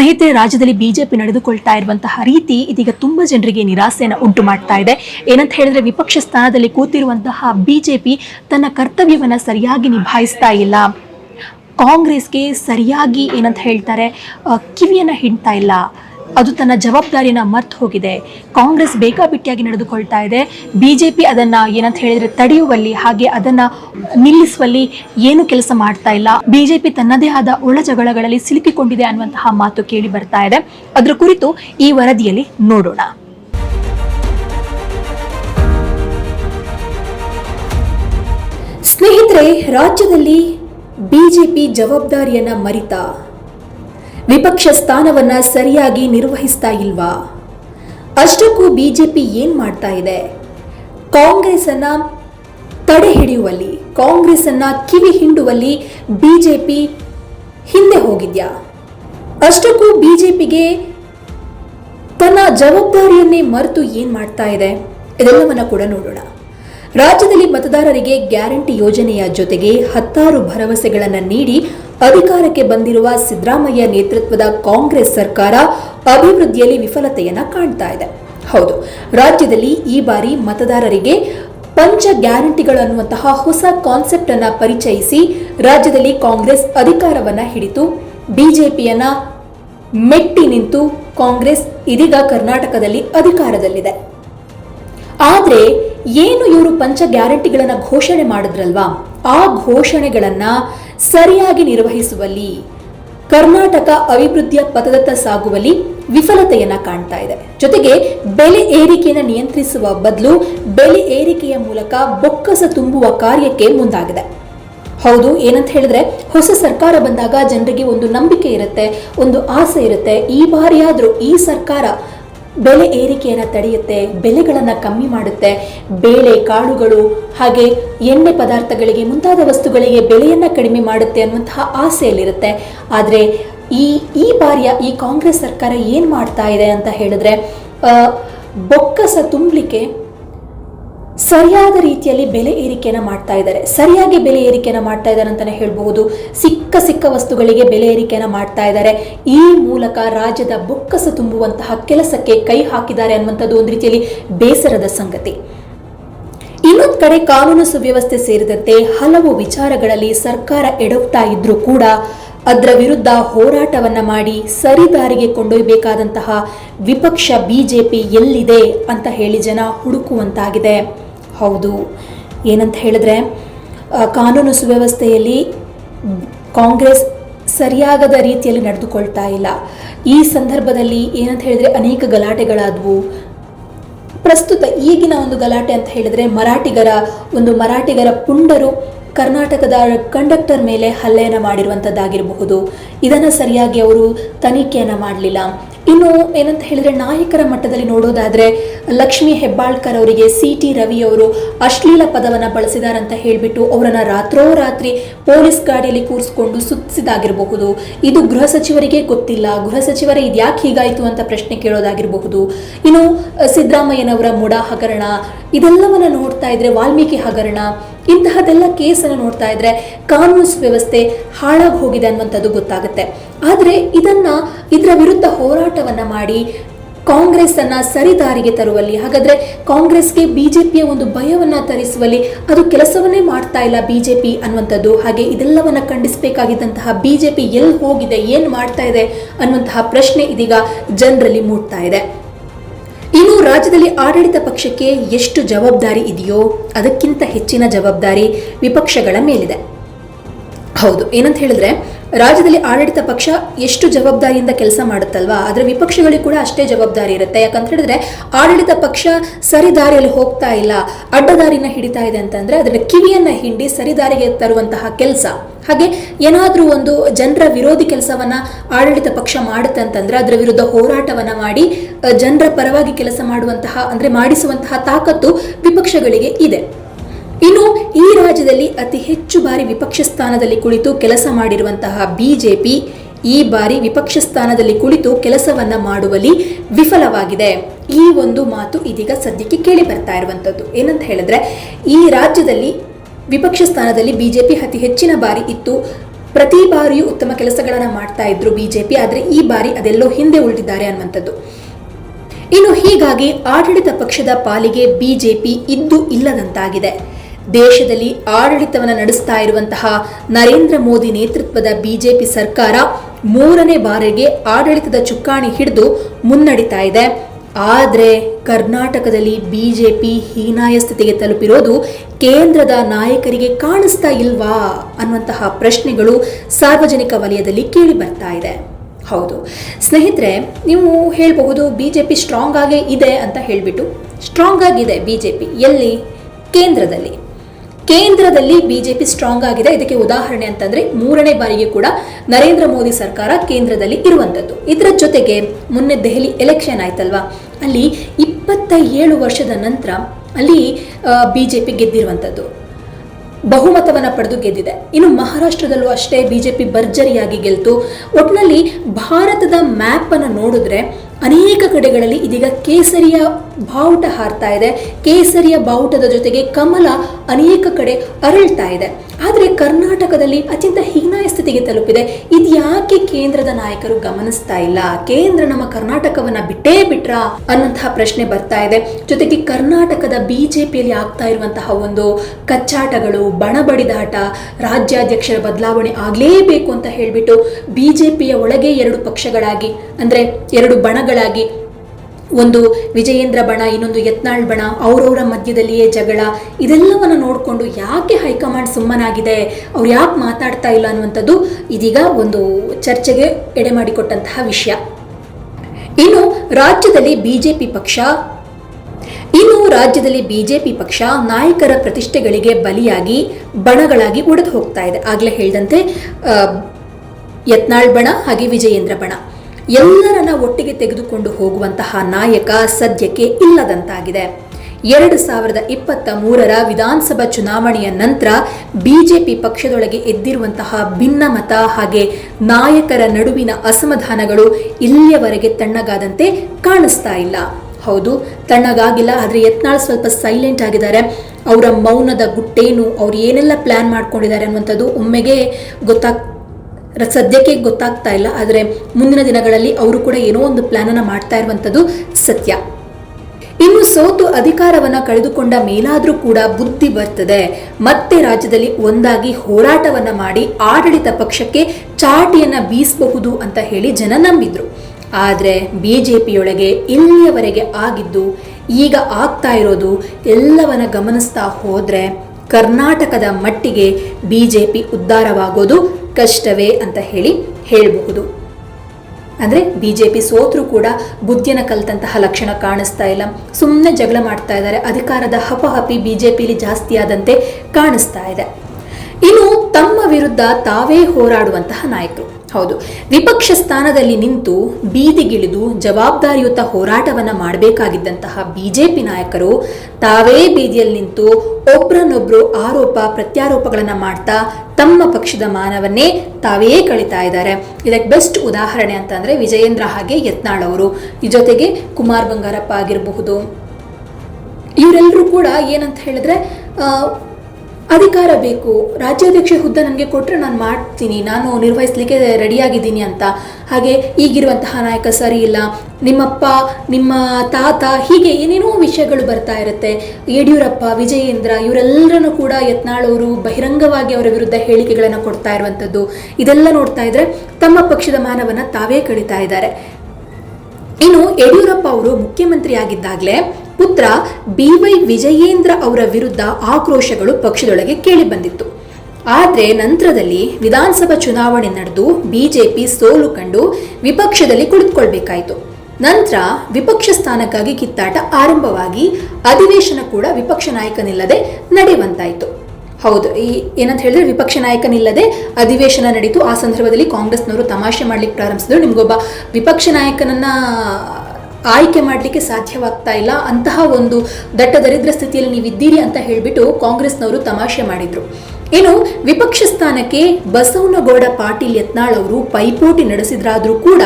ಸ್ನೇಹಿತರೆ, ರಾಜ್ಯದಲ್ಲಿ ಬಿಜೆಪಿ ನಡೆದುಕೊಳ್ತಾ ಇರುವಂತಹ ರೀತಿ ಇದೀಗ ತುಂಬಾ ಜನರಿಗೆ ನಿರಾಸೆಯನ್ನು ಉಂಟು ಮಾಡ್ತಾ ಇದೆ. ಏನಂತ ಹೇಳಿದ್ರೆ, ವಿಪಕ್ಷ ಸ್ಥಾನದಲ್ಲಿ ಕೂತಿರುವಂತಹ ಬಿಜೆಪಿ ತನ್ನ ಕರ್ತವ್ಯವನ್ನ ಸರಿಯಾಗಿ ನಿಭಾಯಿಸ್ತಾ ಇಲ್ಲ. ಕಾಂಗ್ರೆಸ್ಗೆ ಸರಿಯಾಗಿ ಏನಂತ ಹೇಳ್ತಾರೆ ಕಿವಿಯನ್ನು ಹಿಡ್ತಾ ಇಲ್ಲ. ಅದು ತನ್ನ ಜವಾಬ್ದಾರಿಯನ್ನ ಮರ್ತು ಹೋಗಿದೆ. ಕಾಂಗ್ರೆಸ್ ಬೇಕಾಬಿಟ್ಟಿಯಾಗಿ ನಡೆದುಕೊಳ್ತಾ ಇದೆ. ಬಿಜೆಪಿ ಅದನ್ನ ಏನಂತ ಹೇಳಿದ್ರೆ ತಡೆಯುವಲ್ಲಿ, ಹಾಗೆ ಅದನ್ನ ನಿಲ್ಲಿಸುವಲ್ಲಿ ಏನು ಕೆಲಸ ಮಾಡ್ತಾ ಇಲ್ಲ. ಬಿಜೆಪಿ ತನ್ನದೇ ಆದ ಒಳ ಜಗಳಗಳಲ್ಲಿ ಸಿಲುಕಿಕೊಂಡಿದೆ ಅನ್ನುವಂತಹ ಮಾತು ಕೇಳಿ ಬರ್ತಾ ಇದೆ. ಅದರ ಕುರಿತು ಈ ವರದಿಯಲ್ಲಿ ನೋಡೋಣ. ಸ್ನೇಹಿತರೆ, ರಾಜ್ಯದಲ್ಲಿ ಬಿಜೆಪಿ ಜವಾಬ್ದಾರಿಯನ್ನ ಮರಿತ ವಿಪಕ್ಷ ಸ್ಥಾನವನ್ನ ಸರಿಯಾಗಿ ನಿರ್ವಹಿಸ್ತಾ ಇಲ್ವಾ? ಅಷ್ಟಕ್ಕೂ ಬಿಜೆಪಿ ಏನ್ ಮಾಡ್ತಾ ಇದೆ? ಕಾಂಗ್ರೆಸ್ ಅನ್ನ ತಡೆ ಹಿಡಿಯುವಲ್ಲಿ ಕಾಂಗ್ರೆಸ್ ಅನ್ನ ಕಿವಿ ಹಿಂಡುವಲ್ಲಿ ಬಿಜೆಪಿ ಹಿಂದೆ ಹೋಗಿದ್ಯಾ? ಅಷ್ಟಕ್ಕೂ ಬಿಜೆಪಿಗೆ ತನ್ನ ಜವಾಬ್ದಾರಿಯನ್ನೇ ಮರೆತು ಏನ್ ಮಾಡ್ತಾ ಇದೆ? ಇದೆಲ್ಲವನ್ನ ಕೂಡ ನೋಡೋಣ. ರಾಜ್ಯದಲ್ಲಿ ಮತದಾರರಿಗೆ ಗ್ಯಾರಂಟಿ ಯೋಜನೆಯ ಜೊತೆಗೆ ಹತ್ತಾರು ಭರವಸೆಗಳನ್ನು ನೀಡಿ ಅಧಿಕಾರಕ್ಕೆ ಬಂದಿರುವ ಸಿದ್ದರಾಮಯ್ಯ ನೇತೃತ್ವದ ಕಾಂಗ್ರೆಸ್ ಸರ್ಕಾರ ಅಭಿವೃದ್ಧಿಯಲ್ಲಿ ವಿಫಲತೆಯನ್ನ ಕಾಣ್ತಾ ಇದೆ. ಹೌದು, ರಾಜ್ಯದಲ್ಲಿ ಈ ಬಾರಿ ಮತದಾರರಿಗೆ ಪಂಚ ಗ್ಯಾರಂಟಿಗಳು ಅನ್ನುವಂತಹ ಹೊಸ ಕಾನ್ಸೆಪ್ಟ್ ಅನ್ನ ಪರಿಚಯಿಸಿ ರಾಜ್ಯದಲ್ಲಿ ಕಾಂಗ್ರೆಸ್ ಅಧಿಕಾರವನ್ನ ಹಿಡಿತು ಬಿಜೆಪಿಯನ್ನ ಮೆಟ್ಟಿ ನಿಂತು ಕಾಂಗ್ರೆಸ್ ಇದೀಗ ಕರ್ನಾಟಕದಲ್ಲಿ ಅಧಿಕಾರದಲ್ಲಿದೆ. ಆದ್ರೆ ಏನು ಇವರು ಪಂಚ ಗ್ಯಾರಂಟಿಗಳನ್ನ ಘೋಷಣೆ ಮಾಡಿದ್ರಲ್ವಾ? ಆ ಘೋಷಣೆಗಳನ್ನ ಸರಿಯಾಗಿ ನಿರ್ವಹಿಸುವಲ್ಲಿ ಕರ್ನಾಟಕ ಅಭಿವೃದ್ಧಿಯ ಪಥದತ್ತ ಸಾಗುವಲ್ಲಿ ವಿಫಲತೆಯನ್ನ ಕಾಣ್ತಾ ಇದೆ. ಜೊತೆಗೆ ಬೆಲೆ ಏರಿಕೆಯನ್ನು ನಿಯಂತ್ರಿಸುವ ಬದಲು ಬೆಲೆ ಏರಿಕೆಯ ಮೂಲಕ ಬೊಕ್ಕಸ ತುಂಬುವ ಕಾರ್ಯಕ್ಕೆ ಮುಂದಾಗಿದೆ. ಹೌದು, ಏನಂತ ಹೇಳಿದ್ರೆ ಹೊಸ ಸರ್ಕಾರ ಬಂದಾಗ ಜನರಿಗೆ ಒಂದು ನಂಬಿಕೆ ಇರುತ್ತೆ, ಒಂದು ಆಸೆ ಇರುತ್ತೆ. ಈ ಬಾರಿಯಾದ್ರೂ ಈ ಸರ್ಕಾರ ಬೆಲೆ ಏರಿಕೆಯನ್ನು ತಡೆಯುತ್ತೆ, ಬೆಲೆಗಳನ್ನು ಕಮ್ಮಿ ಮಾಡುತ್ತೆ, ಬೇಳೆ, ಕಾಳುಗಳು ಹಾಗೆ ಎಣ್ಣೆ ಪದಾರ್ಥಗಳಿಗೆ ಮುಂತಾದ ವಸ್ತುಗಳಿಗೆ ಬೆಲೆಯನ್ನು ಕಡಿಮೆ ಮಾಡುತ್ತೆ ಅನ್ನುವಂತಹ ಆಸೆಯಲ್ಲಿರುತ್ತೆ. ಆದರೆ ಈ ಈ ಬಾರಿಯ ಈ ಕಾಂಗ್ರೆಸ್ ಸರ್ಕಾರ ಏನು ಮಾಡ್ತಾ ಇದೆ ಅಂತ ಹೇಳಿದ್ರೆ ಬೊಕ್ಕಸ ತುಂಬಲಿಕ್ಕೆ ಸರಿಯಾದ ರೀತಿಯಲ್ಲಿ ಬೆಲೆ ಏರಿಕೆಯನ್ನು ಮಾಡ್ತಾ ಇದ್ದಾರೆ. ಸರಿಯಾಗಿ ಬೆಲೆ ಏರಿಕೆಯನ್ನು ಮಾಡ್ತಾ ಇದ್ದಾರೆ ಅಂತಾನೆ ಹೇಳಬಹುದು. ಸಿಕ್ಕ ಸಿಕ್ಕ ವಸ್ತುಗಳಿಗೆ ಬೆಲೆ ಏರಿಕೆಯನ್ನು ಮಾಡ್ತಾ ಇದ್ದಾರೆ. ಈ ಮೂಲಕ ರಾಜ್ಯದ ಬೊಕ್ಕಸ ತುಂಬುವಂತಹ ಕೆಲಸಕ್ಕೆ ಕೈ ಹಾಕಿದ್ದಾರೆ ಅನ್ನುವಂಥದ್ದು ಒಂದು ರೀತಿಯಲ್ಲಿ ಬೇಸರದ ಸಂಗತಿ. ಇನ್ನೊಂದು ಕಡೆ ಕಾನೂನು ಸುವ್ಯವಸ್ಥೆ ಸೇರಿದಂತೆ ಹಲವು ವಿಚಾರಗಳಲ್ಲಿ ಸರ್ಕಾರ ಎಡವ್ತಾ ಇದ್ರೂ ಕೂಡ ಅದರ ವಿರುದ್ಧ ಹೋರಾಟವನ್ನ ಮಾಡಿ ಸರಿದಾರಿಗೆ ಕೊಂಡೊಯ್ಯಬೇಕಾದಂತಹ ವಿಪಕ್ಷ ಬಿಜೆಪಿ ಎಲ್ಲಿದೆ ಅಂತ ಹೇಳಿ ಜನ ಹುಡುಕುವಂತಾಗಿದೆ. ಹೌದು. ಏನಂತ ಹೇಳಿದ್ರೆ ಕಾನೂನು ಸುವ್ಯವಸ್ಥೆಯಲ್ಲಿ ಕಾಂಗ್ರೆಸ್ ಸರಿಯಾಗದ ರೀತಿಯಲ್ಲಿ ನಡೆದುಕೊಳ್ತಾ ಇಲ್ಲ. ಈ ಸಂದರ್ಭದಲ್ಲಿ ಏನಂತ ಹೇಳಿದ್ರೆ, ಅನೇಕ ಗಲಾಟೆಗಳಾದವು. ಪ್ರಸ್ತುತ ಈಗಿನ ಒಂದು ಗಲಾಟೆ ಅಂತ ಹೇಳಿದ್ರೆ, ಮರಾಠಿಗರ, ಒಂದು ಮರಾಠಿಗರ ಪುಂಡರು ಕರ್ನಾಟಕದ ಕಂಡಕ್ಟರ್ ಮೇಲೆ ಹಲ್ಲೆಯನ್ನು ಮಾಡಿರುವಂಥದ್ದಾಗಿರಬಹುದು ಇದನ್ನು ಸರಿಯಾಗಿ ಅವರು ತನಿಖೆಯನ್ನು ಮಾಡಲಿಲ್ಲ. ಇನ್ನು ಏನಂತ ಹೇಳಿದ್ರೆ ನಾಯಕರ ಮಟ್ಟದಲ್ಲಿ ನೋಡೋದಾದ್ರೆ ಲಕ್ಷ್ಮಿ ಹೆಬ್ಬಾಳ್ಕರ್ ಅವರಿಗೆ ಸಿ ಟಿ ರವಿ ಅವರು ಅಶ್ಲೀಲ ಪದವನ್ನು ಬಳಸಿದಾರಂತ ಹೇಳಿಬಿಟ್ಟು ಅವರನ್ನ ರಾತ್ರೋರಾತ್ರಿ ಪೊಲೀಸ್ ಗಾಡಿಯಲ್ಲಿ ಕೂರಿಸ್ಕೊಂಡು ಸುತ್ತಿಸಿದಾಗಿರಬಹುದು. ಇದು ಗೃಹ ಸಚಿವರಿಗೆ ಗೊತ್ತಿಲ್ಲ. ಗೃಹ ಸಚಿವರೇ ಇದ್ಯಾಕೆ ಹೀಗಾಯಿತು ಅಂತ ಪ್ರಶ್ನೆ ಕೇಳೋದಾಗಿರಬಹುದು. ಇನ್ನು ಸಿದ್ದರಾಮಯ್ಯನವರ ಮುಡ ಹಗರಣ, ಇದೆಲ್ಲವನ್ನ ನೋಡ್ತಾ ಇದ್ರೆ ವಾಲ್ಮೀಕಿ ಹಗರಣ ಇಂತಹದೆಲ್ಲ ಕೇಸನ್ನು ನೋಡ್ತಾ ಇದ್ರೆ ಕಾನೂನು ಸುವ್ಯವಸ್ಥೆ ಹಾಳಾಗಿ ಹೋಗಿದೆ ಅನ್ನುವಂಥದ್ದು ಗೊತ್ತಾಗುತ್ತೆ. ಆದರೆ ಇದನ್ನ ಇದರ ವಿರುದ್ಧ ಹೋರಾಟವನ್ನ ಮಾಡಿ ಕಾಂಗ್ರೆಸ್ ಅನ್ನ ಸರಿದಾರಿಗೆ ತರುವಲ್ಲಿ, ಹಾಗಾದ್ರೆ ಕಾಂಗ್ರೆಸ್ಗೆ ಬಿಜೆಪಿಯ ಒಂದು ಭಯವನ್ನ ತರಿಸುವಲ್ಲಿ ಅದು ಕೆಲಸವನ್ನೇ ಮಾಡ್ತಾ ಇಲ್ಲ ಬಿಜೆಪಿ ಅನ್ನುವಂಥದ್ದು, ಹಾಗೆ ಇದೆಲ್ಲವನ್ನ ಖಂಡಿಸಬೇಕಾಗಿದ್ದಂತಹ ಬಿಜೆಪಿ ಎಲ್ಲಿ ಹೋಗಿದೆ, ಏನ್ ಮಾಡ್ತಾ ಇದೆ ಅನ್ನುವಂತಹ ಪ್ರಶ್ನೆ ಇದೀಗ ಜನರಲ್ಲಿ ಮೂಡ್ತಾ ಇದೆ. ಇನ್ನು ರಾಜ್ಯದಲ್ಲಿ ಆಡಳಿತ ಪಕ್ಷಕ್ಕೆ ಎಷ್ಟು ಜವಾಬ್ದಾರಿ ಇದೆಯೋ ಅದಕ್ಕಿಂತ ಹೆಚ್ಚಿನ ಜವಾಬ್ದಾರಿ ವಿಪಕ್ಷಗಳ ಮೇಲಿದೆ. ಹೌದು. ಏನಂತ ಹೇಳಿದ್ರೆ, ರಾಜ್ಯದಲ್ಲಿ ಆಡಳಿತ ಪಕ್ಷ ಎಷ್ಟು ಜವಾಬ್ದಾರಿಯಿಂದ ಕೆಲಸ ಮಾಡುತ್ತಲ್ವಾ? ಆದರೆ ವಿಪಕ್ಷಗಳಿಗೆ ಕೂಡ ಅಷ್ಟೇ ಜವಾಬ್ದಾರಿ ಇರುತ್ತೆ. ಯಾಕಂತ ಹೇಳಿದ್ರೆ, ಆಡಳಿತ ಪಕ್ಷ ಸರಿದಾರಿಯಲ್ಲಿ ಹೋಗ್ತಾ ಇಲ್ಲ. ಅಡ್ಡದಾರಿನ ಹಿಡಿತಾ ಇದೆ ಅಂತಂದ್ರೆ, ಅದರ ಕಿವಿಯನ್ನ ಹಿಂಡಿ ಸರಿದಾರಿಗೆ ತರುವಂತಹ ಕೆಲಸ. ಹಾಗೆ ಏನಾದರೂ ಒಂದು ಜನರ ವಿರೋಧಿ ಕೆಲಸವನ್ನ ಆಡಳಿತ ಪಕ್ಷ ಮಾಡುತ್ತೆ ಅಂತಂದ್ರೆ, ಅದರ ವಿರುದ್ಧ ಹೋರಾಟವನ್ನ ಮಾಡಿ ಜನರ ಪರವಾಗಿ ಕೆಲಸ ಮಾಡುವಂತಹ, ಅಂದ್ರೆ ಮಾಡಿಸುವಂತಹ ತಾಕತ್ತು ವಿಪಕ್ಷಗಳಿಗೆ ಇದೆ. ಇನ್ನು ಈ ರಾಜ್ಯದಲ್ಲಿ ಅತಿ ಹೆಚ್ಚು ಬಾರಿ ವಿಪಕ್ಷ ಸ್ಥಾನದಲ್ಲಿ ಕುಳಿತು ಕೆಲಸ ಮಾಡಿರುವಂತಹ ಬಿಜೆಪಿ ಈ ಬಾರಿ ವಿಪಕ್ಷ ಸ್ಥಾನದಲ್ಲಿ ಕುಳಿತು ಕೆಲಸವನ್ನ ಮಾಡುವಲ್ಲಿ ವಿಫಲವಾಗಿದೆ. ಈ ಒಂದು ಮಾತು ಇದೀಗ ಸದ್ಯಕ್ಕೆ ಕೇಳಿ ಬರ್ತಾ ಇರುವಂತದ್ದು. ಏನಂತ ಹೇಳಿದ್ರೆ, ಈ ರಾಜ್ಯದಲ್ಲಿ ವಿಪಕ್ಷ ಸ್ಥಾನದಲ್ಲಿ ಬಿಜೆಪಿ ಅತಿ ಹೆಚ್ಚಿನ ಬಾರಿ ಇತ್ತು. ಪ್ರತಿ ಬಾರಿಯೂ ಉತ್ತಮ ಕೆಲಸಗಳನ್ನ ಮಾಡ್ತಾ ಇದ್ರು ಬಿಜೆಪಿ, ಆದ್ರೆ ಈ ಬಾರಿ ಅದೆಲ್ಲೋ ಹಿಂದೆ ಉಳಿದಿದ್ದಾರೆ ಅನ್ನುವಂಥದ್ದು. ಇನ್ನು ಹೀಗಾಗಿ ಆಡಳಿತ ಪಕ್ಷದ ಪಾಲಿಗೆ ಬಿಜೆಪಿ ಇದ್ದು ಇಲ್ಲದಂತಾಗಿದೆ. ದೇಶದಲ್ಲಿ ಆಡಳಿತವನ್ನು ನಡೆಸ್ತಾ ಇರುವಂತಹ ನರೇಂದ್ರ ಮೋದಿ ನೇತೃತ್ವದ ಬಿಜೆಪಿ ಸರ್ಕಾರ ಮೂರನೇ ಬಾರಿಗೆ ಆಡಳಿತದ ಚುಕ್ಕಾಣಿ ಹಿಡಿದು ಮುನ್ನಡಿತಾ ಇದೆ. ಆದರೆ ಕರ್ನಾಟಕದಲ್ಲಿ ಬಿಜೆಪಿ ಹೀನಾಯ ಸ್ಥಿತಿಗೆ ತಲುಪಿರೋದು ಕೇಂದ್ರದ ನಾಯಕರಿಗೆ ಕಾಣಿಸ್ತಾ ಇಲ್ವಾ ಅನ್ನುವಂತಹ ಪ್ರಶ್ನೆಗಳು ಸಾರ್ವಜನಿಕ ವಲಯದಲ್ಲಿ ಕೇಳಿ ಬರ್ತಾ ಇದೆ. ಹೌದು. ಸ್ನೇಹಿತರೆ, ನೀವು ಹೇಳಬಹುದು ಬಿ ಜೆ ಪಿ ಸ್ಟ್ರಾಂಗ್ ಆಗೇ ಇದೆ ಅಂತ ಹೇಳಿಬಿಟ್ಟು. ಸ್ಟ್ರಾಂಗ್ ಆಗಿದೆ ಬಿ ಜೆ ಪಿ ಎಲ್ಲಿ? ಕೇಂದ್ರದಲ್ಲಿ. ಕೇಂದ್ರದಲ್ಲಿ ಬಿಜೆಪಿ ಸ್ಟ್ರಾಂಗ್ ಆಗಿದೆ. ಇದಕ್ಕೆ ಉದಾಹರಣೆ ಅಂತಂದ್ರೆ ಮೂರನೇ ಬಾರಿಗೆ ಕೂಡ ನರೇಂದ್ರ ಮೋದಿ ಸರ್ಕಾರ ಕೇಂದ್ರದಲ್ಲಿ ಇರುವಂತದ್ದು. ಇದರ ಜೊತೆಗೆ ಮೊನ್ನೆ ದೆಹಲಿ ಎಲೆಕ್ಷನ್ ಆಯ್ತಲ್ವಾ? ಅಲ್ಲಿ ಇಪ್ಪತ್ತ ಏಳು ವರ್ಷದ ನಂತರ ಅಲ್ಲಿ ಬಿಜೆಪಿ ಗೆದ್ದಿರುವಂಥದ್ದು ಬಹುಮತವನ್ನು ಪಡೆದು ಗೆದ್ದಿದೆ. ಇನ್ನು ಮಹಾರಾಷ್ಟ್ರದಲ್ಲೂ ಅಷ್ಟೇ ಬಿಜೆಪಿ ಭರ್ಜರಿಯಾಗಿ ಗೆಲ್ತು. ಒಟ್ಟಿನಲ್ಲಿ ಭಾರತದ ಮ್ಯಾಪ್ ಅನ್ನು ನೋಡಿದ್ರೆ ಅನೇಕ ಕಡೆಗಳಲ್ಲಿ ಇದೀಗ ಕೇಸರಿಯ ಬಾವುಟ ಹಾರ್ತಾ ಇದೆ. ಕೇಸರಿಯ ಬಾವುಟದ ಜೊತೆಗೆ ಕಮಲ ಅನೇಕ ಕಡೆ ಅರಳ್ತಾ ಇದೆ. ಆದರೆ ಕರ್ನಾಟಕದಲ್ಲಿ ಅತ್ಯಂತ ಹೀನಾಯ ಸ್ಥಿತಿಗೆ ತಲುಪಿದೆ. ಇದು ಯಾಕೆ ಕೇಂದ್ರದ ನಾಯಕರು ಗಮನಿಸ್ತಾ ಇಲ್ಲ? ಕೇಂದ್ರ ನಮ್ಮ ಕರ್ನಾಟಕವನ್ನ ಬಿಟ್ಟೇ ಬಿಟ್ರಾ ಅನ್ನಂತಹ ಪ್ರಶ್ನೆ ಬರ್ತಾ ಇದೆ. ಜೊತೆಗೆ ಕರ್ನಾಟಕದ ಬಿಜೆಪಿಯಲ್ಲಿ ಆಗ್ತಾ ಇರುವಂತಹ ಒಂದು ಕಚ್ಚಾಟಗಳು, ಬಣಬಡಿದಾಟ, ರಾಜ್ಯಾಧ್ಯಕ್ಷರ ಬದಲಾವಣೆ ಆಗಲೇಬೇಕು ಅಂತ ಹೇಳಿಬಿಟ್ಟು ಬಿಜೆಪಿಯ ಒಳಗೆ ಎರಡು ಪಕ್ಷಗಳಾಗಿ, ಅಂದ್ರೆ ಎರಡು ಬಣಗಳಾಗಿ ಒಂದು ವಿಜಯೇಂದ್ರ ಬಣ, ಇನ್ನೊಂದು ಯತ್ನಾಳ್ ಬಣ, ಅವರವರ ಮಧ್ಯದಲ್ಲಿಯೇ ಜಗಳ, ಇದೆಲ್ಲವನ್ನು ನೋಡಿಕೊಂಡು ಯಾಕೆ ಹೈಕಮಾಂಡ್ ಸುಮ್ಮನಾಗಿದೆ, ಅವ್ರು ಯಾಕೆ ಮಾತಾಡ್ತಾ ಇಲ್ಲ ಅನ್ನುವಂಥದ್ದು ಇದೀಗ ಒಂದು ಚರ್ಚೆಗೆ ಎಡೆ ಮಾಡಿಕೊಟ್ಟಂತಹ ವಿಷಯ. ಇನ್ನು ರಾಜ್ಯದಲ್ಲಿ ಬಿಜೆಪಿ ಪಕ್ಷ, ಇನ್ನು ರಾಜ್ಯದಲ್ಲಿ ಬಿಜೆಪಿ ಪಕ್ಷ ನಾಯಕರ ಪ್ರತಿಷ್ಠೆಗಳಿಗೆ ಬಲಿಯಾಗಿ ಬಣಗಳಾಗಿ ಉಡಿದು ಹೋಗ್ತಾ ಇದೆ. ಆಗಲೇ ಹೇಳಿದಂತೆ ಯತ್ನಾಳ್ ಬಣ ಹಾಗೆ ವಿಜಯೇಂದ್ರ ಬಣ. ಎಲ್ಲರನ್ನ ಒಟ್ಟಿಗೆ ತೆಗೆದುಕೊಂಡು ಹೋಗುವಂತಹ ನಾಯಕ ಸದ್ಯಕ್ಕೆ ಇಲ್ಲದಂತಾಗಿದೆ. ಎರಡು ಸಾವಿರದ ಇಪ್ಪತ್ತ ಮೂರರ ವಿಧಾನಸಭಾ ಚುನಾವಣೆಯ ನಂತರ ಬಿಜೆಪಿ ಪಕ್ಷದೊಳಗೆ ಎದ್ದಿರುವಂತಹ ಭಿನ್ನಮತ ಹಾಗೆ ನಾಯಕರ ನಡುವಿನ ಅಸಮಾಧಾನಗಳು ಇಲ್ಲಿಯವರೆಗೆ ತಣ್ಣಗಾದಂತೆ ಕಾಣಿಸ್ತಾ ಇಲ್ಲ. ಹೌದು, ತಣ್ಣಗಾಗಿಲ್ಲ, ಆದರೆ ಯತ್ನಾಳ್ ಸ್ವಲ್ಪ ಸೈಲೆಂಟ್ ಆಗಿದ್ದಾರೆ. ಅವರ ಮೌನದ ಗುಟ್ಟೇನು ಅವ್ರು ಏನೆಲ್ಲ ಪ್ಲಾನ್ ಮಾಡ್ಕೊಂಡಿದ್ದಾರೆ ಅನ್ನುವಂಥದ್ದು ಒಮ್ಮೆಗೆ ಗೊತ್ತಾಗ್ ಸದ್ಯಕ್ಕೆ ಗೊತ್ತಾಗ್ತಾ ಇಲ್ಲ. ಆದರೆ ಮುಂದಿನ ದಿನಗಳಲ್ಲಿ ಅವರು ಕೂಡ ಏನೋ ಒಂದು ಪ್ಲಾನನ್ನು ಮಾಡ್ತಾ ಇರುವಂಥದ್ದು ಸತ್ಯ. ಇನ್ನು ಸೋತು ಅಧಿಕಾರವನ್ನ ಕಳೆದುಕೊಂಡ ಮೇಲಾದರೂ ಕೂಡ ಬುದ್ಧಿ ಬರ್ತದೆ. ಮತ್ತೆ ರಾಜ್ಯದಲ್ಲಿ ಒಂದಾಗಿ ಹೋರಾಟವನ್ನ ಮಾಡಿ ಆಡಳಿತ ಪಕ್ಷಕ್ಕೆ ಚಾಟಿಯನ್ನ ಬೀಸಬಹುದು ಅಂತ ಹೇಳಿ ಜನ ನಂಬಿದ್ರು. ಆದರೆ ಬಿಜೆಪಿಯೊಳಗೆ ಇಲ್ಲಿಯವರೆಗೆ ಆಗಿದ್ದು ಈಗ ಆಗ್ತಾ ಇರೋದು ಎಲ್ಲವನ್ನ ಗಮನಿಸ್ತಾ ಹೋದ್ರೆ ಕರ್ನಾಟಕದ ಮಟ್ಟಿಗೆ ಬಿಜೆಪಿ ಉದ್ಧಾರವಾಗೋದು ಕಷ್ಟವೇ ಅಂತ ಹೇಳಿ ಹೇಳಬಹುದು. ಅಂದರೆ ಬಿ ಜೆ ಪಿ ಸೋತರೂ ಕೂಡ ಬುದ್ಧಿನ ಕಲಿತಂತಹ ಲಕ್ಷಣ ಕಾಣಿಸ್ತಾ ಇಲ್ಲ. ಸುಮ್ಮನೆ ಜಗಳ ಮಾಡ್ತಾ ಇದ್ದಾರೆ. ಅಧಿಕಾರದ ಹಪಹಪಿ ಬಿ ಜೆ ಪಿಲಿ ಜಾಸ್ತಿ ಆದಂತೆ ಕಾಣಿಸ್ತಾ ಇದೆ. ಇನ್ನು ತಮ್ಮ ವಿರುದ್ಧ ತಾವೇ ಹೋರಾಡುವಂತಹ ನಾಯಕರು. ಹೌದು. ವಿಪಕ್ಷ ಸ್ಥಾನದಲ್ಲಿ ನಿಂತು ಬೀದಿಗಿಳಿದು ಜವಾಬ್ದಾರಿಯುತ ಹೋರಾಟವನ್ನ ಮಾಡಬೇಕಾಗಿದ್ದಂತಹ ಬಿಜೆಪಿ ನಾಯಕರು ತಾವೇ ಬೀದಿಯಲ್ಲಿ ನಿಂತು ಒಬ್ರನ್ನೊಬ್ರು ಆರೋಪ, ಪ್ರತ್ಯಾರೋಪಗಳನ್ನ ಮಾಡ್ತಾ ತಮ್ಮ ಪಕ್ಷದ ಮಾನವನ್ನೇ ತಾವೇ ಕಳಿತಾ ಇದ್ದಾರೆ. ಇದಕ್ಕೆ ಬೆಸ್ಟ್ ಉದಾಹರಣೆ ಅಂತಂದ್ರೆ ವಿಜಯೇಂದ್ರ ಹಾಗೆ ಯತ್ನಾಳ್ ಅವರು. ಜೊತೆಗೆ ಕುಮಾರ್ ಬಂಗಾರಪ್ಪ ಆಗಿರಬಹುದು. ಇವರೆಲ್ಲರೂ ಕೂಡ ಏನಂತ ಹೇಳಿದ್ರೆ ಅಧಿಕಾರ ಬೇಕು. ರಾಜ್ಯಾಧ್ಯಕ್ಷ ಹುದ್ದೆ ನನಗೆ ಕೊಟ್ಟರೆ ನಾನು ಮಾಡ್ತೀನಿ. ನಾನು ನಿರ್ವಹಿಸಲಿಕ್ಕೆ ರೆಡಿಯಾಗಿದ್ದೀನಿ ಅಂತ. ಹಾಗೆ ಈಗಿರುವಂತಹ ನಾಯಕ ಸರಿ ಇಲ್ಲ. ನಿಮ್ಮಪ್ಪ, ನಿಮ್ಮ ತಾತ ಹೀಗೆ ಏನೇನೋ ವಿಷಯಗಳು ಬರ್ತಾ ಇರುತ್ತೆ. ಯಡಿಯೂರಪ್ಪ, ವಿಜಯೇಂದ್ರ ಇವರೆಲ್ಲರನ್ನು ಕೂಡ ಯತ್ನಾಳವರು ಬಹಿರಂಗವಾಗಿ ಅವರ ವಿರುದ್ಧ ಹೇಳಿಕೆಗಳನ್ನು ಕೊಡ್ತಾ ಇರುವಂಥದ್ದು. ಇದೆಲ್ಲ ನೋಡ್ತಾ ಇದ್ರೆ ತಮ್ಮ ಪಕ್ಷದ ಮಾನವನ್ನು ತಾವೇ ಕಳೀತಾ ಇದ್ದಾರೆ. ಇನ್ನು ಯಡಿಯೂರಪ್ಪ ಅವರು ಮುಖ್ಯಮಂತ್ರಿ ಆಗಿದ್ದಾಗಲೇ ಪುತ್ರ ಬಿವೈ ವಿಜಯೇಂದ್ರ ಅವರ ವಿರುದ್ಧ ಆಕ್ರೋಶಗಳು ಪಕ್ಷದೊಳಗೆ ಕೇಳಿ ಬಂದಿತ್ತು ಆದರೆ ನಂತರದಲ್ಲಿ ವಿಧಾನಸಭಾ ಚುನಾವಣೆ ನಡೆದು ಬಿಜೆಪಿ ಸೋಲು ಕಂಡು ವಿಪಕ್ಷದಲ್ಲಿ ಕುಳಿತುಕೊಳ್ಬೇಕಾಯಿತು. ನಂತರ ವಿಪಕ್ಷ ಸ್ಥಾನಕ್ಕಾಗಿ ಕಿತ್ತಾಟ ಆರಂಭವಾಗಿ ಅಧಿವೇಶನ ಕೂಡ ವಿಪಕ್ಷ ನಾಯಕನಿಲ್ಲದೆ ನಡೆಯುವಂತಾಯಿತು. ಹೌದು, ಈ ಏನಂತ ಹೇಳಿದ್ರೆ ವಿಪಕ್ಷ ನಾಯಕನಿಲ್ಲದೆ ಅಧಿವೇಶನ ನಡೀತು. ಆ ಸಂದರ್ಭದಲ್ಲಿ ಕಾಂಗ್ರೆಸ್ನವರು ತಮಾಷೆ ಮಾಡ್ಲಿಕ್ಕೆ ಪ್ರಾರಂಭಿಸಿದ್ರು. ನಿಮ್ಗೊಬ್ಬ ವಿಪಕ್ಷ ನಾಯಕನನ್ನ ಆಯ್ಕೆ ಮಾಡಲಿಕ್ಕೆ ಸಾಧ್ಯವಾಗ್ತಾ ಇಲ್ಲ. ಅಂತಹ ಒಂದು ದಟ್ಟ ದರಿದ್ರ ಸ್ಥಿತಿಯಲ್ಲಿ ನೀವಿದ್ದೀರಿ ಅಂತ ಹೇಳಿಬಿಟ್ಟು ಕಾಂಗ್ರೆಸ್ನವರು ತಮಾಷೆ ಮಾಡಿದ್ರು. ಇನ್ನು ವಿಪಕ್ಷ ಸ್ಥಾನಕ್ಕೆ ಬಸವನಗೌಡ ಪಾಟೀಲ್ ಯತ್ನಾಳ್ ಅವರು ಪೈಪೋಟಿ ನಡೆಸಿದ್ರಾದ್ರೂ ಕೂಡ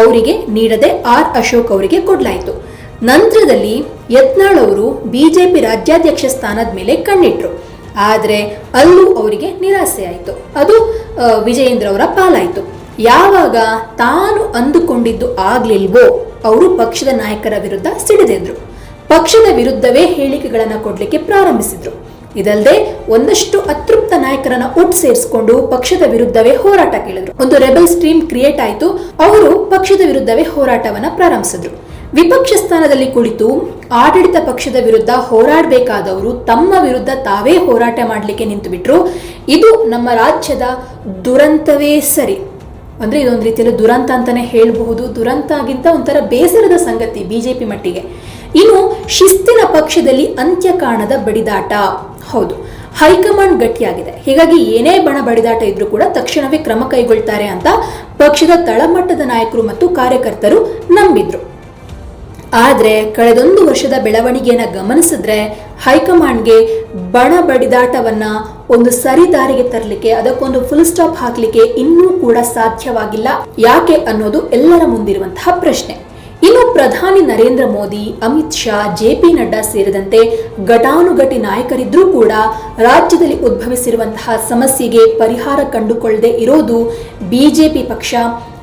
ಅವರಿಗೆ ನೀಡದೆ ಆರ್ ಅಶೋಕ್ ಅವರಿಗೆ ಕೊಡಲಾಯಿತು. ನಂತರದಲ್ಲಿ ಯತ್ನಾಳ್ ಅವರು ಬಿಜೆಪಿ ರಾಜ್ಯಾಧ್ಯಕ್ಷ ಸ್ಥಾನದ ಮೇಲೆ ಕಣ್ಣಿಟ್ರು. ಆದರೆ ಅಲ್ಲೂ ಅವರಿಗೆ ನಿರಾಸೆ ಆಯಿತು. ಅದು ವಿಜಯೇಂದ್ರ ಅವರ ಪಾಲಾಯಿತು. ಯಾವಾಗ ತಾನು ಅಂದುಕೊಂಡಿದ್ದು ಆಗ್ಲಿಲ್ವೋ, ಅವರು ಪಕ್ಷದ ನಾಯಕರ ವಿರುದ್ಧ ಸಿಡಿದೆದ್ರು. ಪಕ್ಷದ ವಿರುದ್ಧವೇ ಹೇಳಿಕೆಗಳನ್ನು ಕೊಡ್ಲಿಕ್ಕೆ ಪ್ರಾರಂಭಿಸಿದ್ರು. ಇದಲ್ಲದೆ ಒಂದಷ್ಟು ಅತೃಪ್ತ ನಾಯಕರನ್ನ ಒಟ್ಟು ಸೇರಿಸಿಕೊಂಡು ಪಕ್ಷದ ವಿರುದ್ಧವೇ ಹೋರಾಟ ಕೇಳಿದ್ರು. ಒಂದು ರೆಬಲ್ ಸ್ಟ್ರೀಮ್ ಕ್ರಿಯೇಟ್ ಆಯಿತು, ಅವರು ಪಕ್ಷದ ವಿರುದ್ಧವೇ ಹೋರಾಟವನ್ನ ಪ್ರಾರಂಭಿಸಿದ್ರು. ವಿಪಕ್ಷ ಸ್ಥಾನದಲ್ಲಿ ಕುಳಿತು ಆಡಳಿತ ಪಕ್ಷದ ವಿರುದ್ಧ ಹೋರಾಡಬೇಕಾದವರು ತಮ್ಮ ವಿರುದ್ಧ ತಾವೇ ಹೋರಾಟ ಮಾಡಲಿಕ್ಕೆ ನಿಂತು ಬಿಟ್ರು ಇದು ನಮ್ಮ ರಾಜ್ಯದ ದುರಂತವೇ ಸರಿ. ಅಂದ್ರೆ ಇದೊಂದು ರೀತಿಯಲ್ಲಿ ದುರಂತ ಅಂತಾನೆ ಹೇಳಬಹುದು. ದುರಂತಗಿಂತ ಒಂಥರ ಬೇಸರದ ಸಂಗತಿ ಬಿಜೆಪಿ ಮಟ್ಟಿಗೆ. ಇನ್ನು ಶಿಸ್ತಿನ ಪಕ್ಷದಲ್ಲಿ ಅಂತ್ಯ ಕಾಣದ ಬಡಿದಾಟ. ಹೌದು, ಹೈಕಮಾಂಡ್ ಗಟ್ಟಿಯಾಗಿದೆ. ಹೀಗಾಗಿ ಏನೇ ಬಣ ಬಡಿದಾಟ ಇದ್ರೂ ಕೂಡ ತಕ್ಷಣವೇ ಕ್ರಮ ಕೈಗೊಳ್ತಾರೆ ಅಂತ ಪಕ್ಷದ ತಳಮಟ್ಟದ ನಾಯಕರು ಮತ್ತು ಕಾರ್ಯಕರ್ತರು ನಂಬಿದ್ರು. ಆದ್ರೆ ಕಳೆದೊಂದು ವರ್ಷದ ಬೆಳವಣಿಗೆಯನ್ನು ಗಮನಿಸಿದ್ರೆ ಹೈಕಮಾಂಡ್ಗೆ ಬಣ ಬಡಿದಾಟವನ್ನ ಒಂದು ಸರಿ ದಾರಿಗೆ ತರಲಿಕ್ಕೆ, ಅದಕ್ಕೊಂದು ಫುಲ್ ಸ್ಟಾಪ್ ಹಾಕ್ಲಿಕ್ಕೆ ಇನ್ನೂ ಕೂಡ ಸಾಧ್ಯವಾಗಿಲ್ಲ. ಯಾಕೆ ಅನ್ನೋದು ಎಲ್ಲರ ಮುಂದಿರುವಂತಹ ಪ್ರಶ್ನೆ. ಇನ್ನು ಪ್ರಧಾನಿ ನರೇಂದ್ರ ಮೋದಿ, ಅಮಿತ್ ಶಾ, ಜೆ ಪಿ ನಡ್ಡಾ ಸೇರಿದಂತೆ ಘಟಾನುಘಟಿ ನಾಯಕರಿದ್ರೂ ಕೂಡ ರಾಜ್ಯದಲ್ಲಿ ಉದ್ಭವಿಸಿರುವಂತಹ ಸಮಸ್ಯೆಗೆ ಪರಿಹಾರ ಕಂಡುಕೊಳ್ಳದೆ ಇರೋದು ಬಿಜೆಪಿ ಪಕ್ಷ.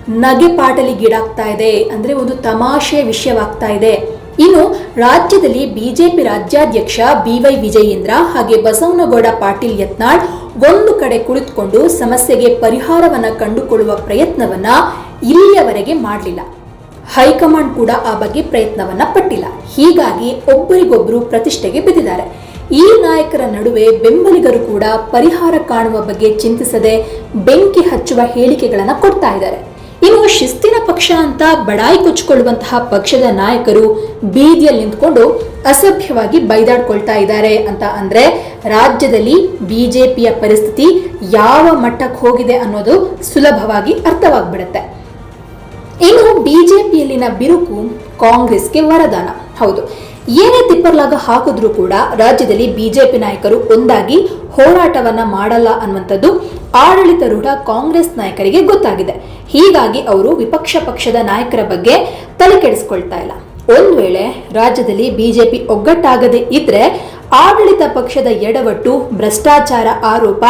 ನಗೆಪಾಟಲಿಗೀಡಾಗ್ತಾ ಇದೆ ಅಂದ್ರೆ ಒಂದು ತಮಾಷೆಯ ವಿಷಯವಾಗ್ತಾ ಇದೆ. ಇನ್ನು ರಾಜ್ಯದಲ್ಲಿ ಬಿಜೆಪಿ ರಾಜ್ಯಾಧ್ಯಕ್ಷ ಬಿ ವೈ ವಿಜಯೇಂದ್ರ ಹಾಗೆ ಬಸವನಗೌಡ ಪಾಟೀಲ್ ಯತ್ನಾಳ್ ಒಂದು ಕಡೆ ಕುಳಿತುಕೊಂಡು ಸಮಸ್ಯೆಗೆ ಪರಿಹಾರವನ್ನ ಕಂಡುಕೊಳ್ಳುವ ಪ್ರಯತ್ನವನ್ನ ಇಲ್ಲಿಯವರೆಗೆ ಮಾಡಲಿಲ್ಲ. ಹೈಕಮಾಂಡ್ ಕೂಡ ಆ ಬಗ್ಗೆ ಪ್ರಯತ್ನವನ್ನ ಪಟ್ಟಿಲ್ಲ. ಹೀಗಾಗಿ ಒಬ್ಬರಿಗೊಬ್ಬರು ಪ್ರತಿಷ್ಠೆಗೆ ಬಿದ್ದಿದ್ದಾರೆ. ಈ ನಾಯಕರ ನಡುವೆ ಬೆಂಬಲಿಗರು ಕೂಡ ಪರಿಹಾರ ಕಾಣುವ ಬಗ್ಗೆ ಚಿಂತಿಸದೆ ಬೆಂಕಿ ಹಚ್ಚುವ ಹೇಳಿಕೆಗಳನ್ನು ಕೊಡ್ತಾ ಇದ್ದಾರೆ. ಇನ್ನು ಶಿಸ್ತಿನ ಪಕ್ಷ ಅಂತ ಬಡಾಯಿ ಕೊಚ್ಚಿಕೊಳ್ಳುವಂತಹ ಪಕ್ಷದ ನಾಯಕರು ಬೀದಿಯಲ್ಲಿ ನಿಂತ್ಕೊಂಡು ಅಸಭ್ಯವಾಗಿ ಬೈದಾಡ್ಕೊಳ್ತಾ ಇದ್ದಾರೆ ಅಂತ ಅಂದ್ರೆ ರಾಜ್ಯದಲ್ಲಿ ಬಿಜೆಪಿಯ ಪರಿಸ್ಥಿತಿ ಯಾವ ಮಟ್ಟಕ್ಕೆ ಹೋಗಿದೆ ಅನ್ನೋದು ಸುಲಭವಾಗಿ ಅರ್ಥವಾಗ್ಬಿಡುತ್ತೆ. ಇನ್ನು ಬಿಜೆಪಿಯಲ್ಲಿನ ಬಿರುಕು ಕಾಂಗ್ರೆಸ್ಗೆ ವರದಾನ. ಹೌದು. ಏನೇ ತಿಪ್ಪರ್ಲಾಗ ಹಾಕಿದ್ರೂ ಕೂಡ ರಾಜ್ಯದಲ್ಲಿ ಬಿಜೆಪಿ ನಾಯಕರು ಒಂದಾಗಿ ಹೋರಾಟವನ್ನ ಮಾಡಲ್ಲ ಅನ್ನುವಂಥದ್ದು ಆಡಳಿತಾರೂಢ ಕಾಂಗ್ರೆಸ್ ನಾಯಕರಿಗೆ ಗೊತ್ತಾಗಿದೆ. ಹೀಗಾಗಿ ಅವರು ವಿಪಕ್ಷ ಪಕ್ಷದ ನಾಯಕರ ಬಗ್ಗೆ ತಲೆ ಕೆಡಿಸ್ಕೊಳ್ತಾ ಇಲ್ಲ. ಒಂದ್ ವೇಳೆ ರಾಜ್ಯದಲ್ಲಿ ಬಿಜೆಪಿ ಒಗ್ಗಟ್ಟಾಗದೆ ಇದ್ರೆ ಆಡಳಿತ ಪಕ್ಷದ ಎಡವಟ್ಟು, ಭ್ರಷ್ಟಾಚಾರ ಆರೋಪ,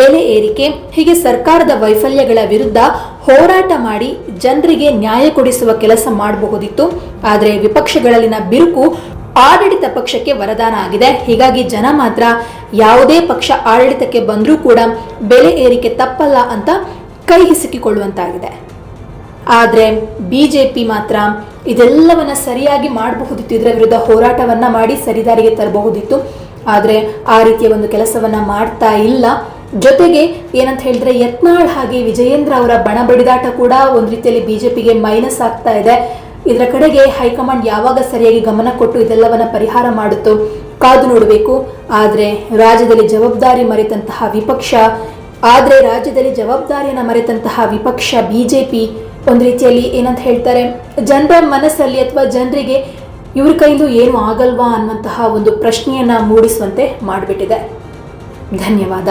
ಬೆಲೆ ಏರಿಕೆ, ಹೀಗೆ ಸರ್ಕಾರದ ವೈಫಲ್ಯಗಳ ವಿರುದ್ಧ ಹೋರಾಟ ಮಾಡಿ ಜನರಿಗೆ ನ್ಯಾಯ ಕೊಡಿಸುವ ಕೆಲಸ ಮಾಡಬಹುದಿತ್ತು. ಆದರೆ ವಿಪಕ್ಷಗಳಲ್ಲಿನ ಬಿರುಕು ಆಡಳಿತ ಪಕ್ಷಕ್ಕೆ ವರದಾನ ಆಗಿದೆ. ಹೀಗಾಗಿ ಜನ ಮಾತ್ರ ಯಾವುದೇ ಪಕ್ಷ ಆಡಳಿತಕ್ಕೆ ಬಂದರೂ ಕೂಡ ಬೆಲೆ ಏರಿಕೆ ತಪ್ಪಲ್ಲ ಅಂತ ಕೈ ಹಿಸುಕಿಕೊಳ್ಳುವಂತಾಗಿದೆ. ಆದರೆ ಬಿಜೆಪಿ ಮಾತ್ರ ಇದೆಲ್ಲವನ್ನ ಸರಿಯಾಗಿ ಮಾಡಬಹುದಿತ್ತು. ಇದರ ವಿರುದ್ಧ ಹೋರಾಟವನ್ನ ಮಾಡಿ ಸರಿದಾರಿಗೆ ತರಬಹುದಿತ್ತು. ಆದರೆ ಆ ರೀತಿಯ ಒಂದು ಕೆಲಸವನ್ನ ಮಾಡ್ತಾ ಇಲ್ಲ. ಜೊತೆಗೆ ಏನಂತ ಹೇಳಿದ್ರೆ ಯತ್ನಾಳ್ ಹಾಗೆ ವಿಜಯೇಂದ್ರ ಅವರ ಬಣ ಬಡಿದಾಟ ಕೂಡ ಒಂದು ರೀತಿಯಲ್ಲಿ ಬಿಜೆಪಿಗೆ ಮೈನಸ್ ಆಗ್ತಾ ಇದೆ. ಇದರ ಕಡೆಗೆ ಹೈಕಮಾಂಡ್ ಯಾವಾಗ ಸರಿಯಾಗಿ ಗಮನ ಕೊಟ್ಟು ಇದೆಲ್ಲವನ್ನ ಪರಿಹಾರ ಮಾಡುತ್ತೋ ಕಾದು ನೋಡಬೇಕು. ಆದರೆ ರಾಜ್ಯದಲ್ಲಿ ಜವಾಬ್ದಾರಿ ಮರೆತಂತಹ ವಿಪಕ್ಷ, ಆದರೆ ರಾಜ್ಯದಲ್ಲಿ ಜವಾಬ್ದಾರಿಯನ್ನು ಮರೆತಂತಹ ವಿಪಕ್ಷ ಬಿಜೆಪಿ ಒಂದು ರೀತಿಯಲ್ಲಿ ಏನಂತ ಹೇಳ್ತಾರೆ, ಜನರ ಮನಸ್ಸಲ್ಲಿ ಅಥವಾ ಜನರಿಗೆ ಇವ್ರ ಕೈಲೂ ಏನು ಆಗಲ್ವಾ ಅನ್ನುವಂತಹ ಒಂದು ಪ್ರಶ್ನೆಯನ್ನ ಮೂಡಿಸುವಂತೆ ಮಾಡಿಬಿಟ್ಟಿದೆ. ಧನ್ಯವಾದ.